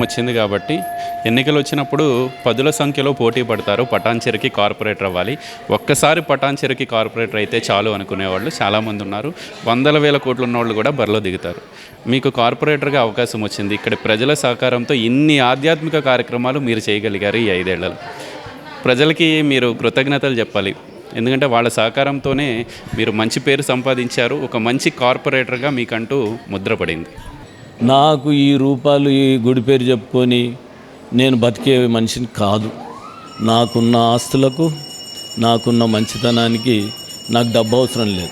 వచ్చింది కాబట్టి ఎన్నికలు వచ్చినప్పుడు పదుల సంఖ్యలో పోటీ పడతారు. పటాన్చెరుకి కార్పొరేటర్ అవ్వాలి. ఒక్కసారి పటాన్చెరుకి కార్పొరేటర్ అయితే చాలు అనుకునేవాళ్ళు చాలామంది ఉన్నారు. వందల వేల కోట్లు ఉన్నవాళ్ళు కూడా బరిలో దిగుతారు. మీకు కార్పొరేటర్గా అవకాశం వచ్చింది. ఇక్కడ ప్రజల సహకారంతో ఇన్ని ఆధ్యాత్మిక కార్యక్రమాలు మీరు చేయగలిగారు ఈ ఐదేళ్ళలో. ప్రజలకి మీరు కృతజ్ఞతలు చెప్పాలి. ఎందుకంటే వాళ్ళ సహకారంతోనే మీరు మంచి పేరు సంపాదించారు. ఒక మంచి కార్పొరేటర్గా మీకంటూ ముద్రపడింది నాకు ఈ రూపాలు ఈ గుడి పేరు చెప్పుకొని నేను బతికే మనిషిని కాదు. నాకున్న ఆస్తులకు నాకున్న మంచితనానికి నాకు డబ్బు అవసరం లేదు.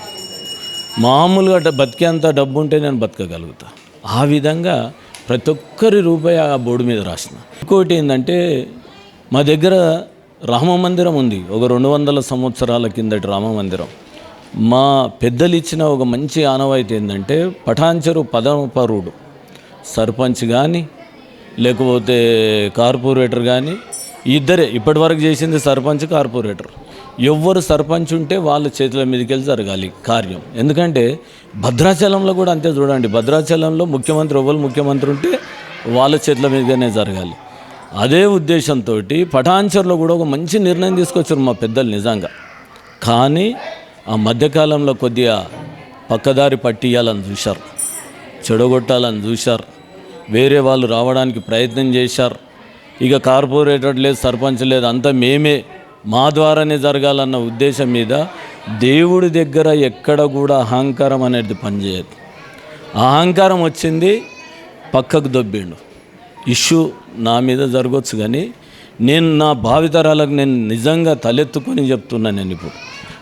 మామూలుగా బతికేంత డబ్బు ఉంటే నేను బతకగలుగుతా. ఆ విధంగా ప్రతి ఒక్కరి రూపాయి ఆ బోర్డు మీద రాసిన. ఇంకోటి ఏంటంటే మా దగ్గర రామ మందిరం ఉంది. ఒక రెండు వందల సంవత్సరాల కిందటి రామ మందిరం. మా పెద్దలు ఇచ్చిన ఒక మంచి ఆనవాయితీ ఏంటంటే పఠాంచరు పదపరుడు సర్పంచ్ కానీ లేకపోతే కార్పొరేటర్ కానీ ఇద్దరే. ఇప్పటివరకు చేసింది సర్పంచ్ కార్పొరేటర్. ఎవ్వరు సర్పంచ్ ఉంటే వాళ్ళ చేతుల మీదకి వెళ్ళి జరగాలి కార్యం. ఎందుకంటే భద్రాచలంలో కూడా అంతే చూడండి. భద్రాచలంలో ముఖ్యమంత్రి ఎవ్వరు ముఖ్యమంత్రి ఉంటే వాళ్ళ చేతుల మీదగానే జరగాలి. అదే ఉద్దేశంతో పటాన్చర్లో కూడా ఒక మంచి నిర్ణయం తీసుకొచ్చారు మా పెద్దలు నిజంగా. కానీ ఆ మధ్యకాలంలో కొద్దిగా పక్కదారి పట్టియాలని చూశారు. చెడగొట్టాలని చూశారు. వేరే వాళ్ళు రావడానికి ప్రయత్నం చేశారు. ఇక కార్పొరేటర్ లేదు సర్పంచ్ లేదు అంతా మేమే మా ద్వారానే జరగాలన్న ఉద్దేశం మీద దేవుడి దగ్గర ఎక్కడ కూడా అహంకారం అనేది పనిచేయదు. ఆ అహంకారం వచ్చింది పక్కకు దొబ్బిండు. ఇష్యూ నా మీద జరగవచ్చు కానీ నేను నా భావితరాలకు నేను నిజంగా తలెత్తుకొని చెప్తున్నాను నేను ఇప్పుడు.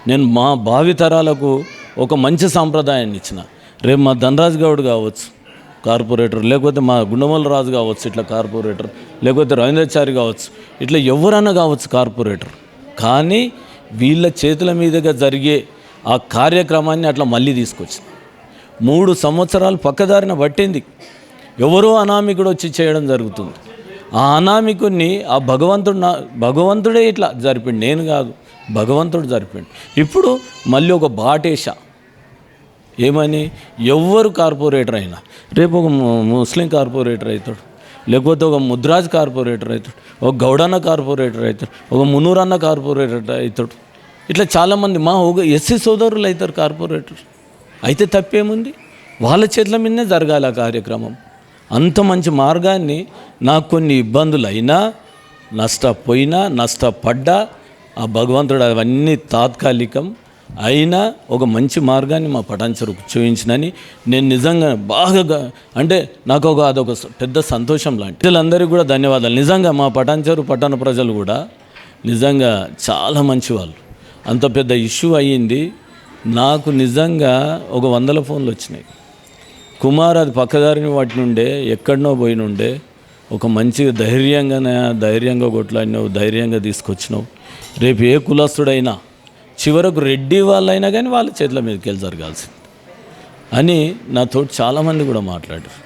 నేను మా భావితరాలకు ఒక మంచి సాంప్రదాయాన్ని ఇచ్చిన. రేపు మా ధనరాజ్ గౌడ్ కావచ్చు కార్పొరేటర్ లేకపోతే మా గుండమల రాజు కావచ్చు ఇట్లా కార్పొరేటర్ లేకపోతే రవీంద్రచారి కావచ్చు ఇట్లా ఎవరన్నా కావచ్చు కార్పొరేటర్. కానీ వీళ్ళ చేతుల మీదుగా జరిగే ఆ కార్యక్రమాన్ని అట్లా మళ్ళీ తీసుకొచ్చింది. మూడు సంవత్సరాలు పక్కదారిన పట్టింది. ఎవరో అనామికుడు వచ్చి చేయడం జరుగుతుంది. ఆ అనామికుడిని ఆ భగవంతుడు నా భగవంతుడే ఇట్లా జరిపిండు. నేను కాదు భగవంతుడు జరిపిండు. ఇప్పుడు మళ్ళీ ఒక బాటేశ ఏమని? ఎవ్వరు కార్పొరేటర్ అయినా. రేపు ఒక ముస్లిం కార్పొరేటర్ అవుతాడు లేకపోతే ఒక ముద్రాజ్ కార్పొరేటర్ అవుతాడు ఒక గౌడన్న కార్పొరేటర్ అవుతాడు ఒక మునూరన్న కార్పొరేటర్ అవుతాడు ఇట్లా చాలామంది మా ఒక ఎస్సీ సోదరులు అవుతారు కార్పొరేటర్. అయితే తప్పేముంది? వాళ్ళ చేతుల మీదనే జరగాలి ఆ కార్యక్రమం. అంత మంచి మార్గాన్ని నాకు కొన్ని ఇబ్బందులు అయినా నష్టపోయినా నష్టపడ్డా ఆ భగవంతుడు అవన్నీ తాత్కాలికం. అయినా ఒక మంచి మార్గాన్ని మా పటాన్చరుకు చూపించినని నేను నిజంగా బాగా అంటే నాకు ఒక అదొక పెద్ద సంతోషం లాంటి. ప్రజలందరికీ కూడా ధన్యవాదాలు. నిజంగా మా పటాన్చరు పట్టణ ప్రజలు కూడా నిజంగా చాలా మంచి వాళ్ళు అంత పెద్ద ఇష్యూ అయ్యింది. నాకు నిజంగా ఒక వందల ఫోన్లు వచ్చినాయి. కుమార్ అది పక్కదారిని వాటి నుండే ఎక్కడనో పోయి నుండే ఒక మంచి ధైర్యంగానే ధైర్యంగా కొట్లాడినావు ధైర్యంగా తీసుకొచ్చినావు. రేపు ఏ కులస్తుడైనా చివరకు రెడ్డి వాళ్ళైనా కానీ వాళ్ళ చేతుల మీదకి వెళ్ళి జరగాల్సింది అని నాతో చాలామంది కూడా మాట్లాడారు.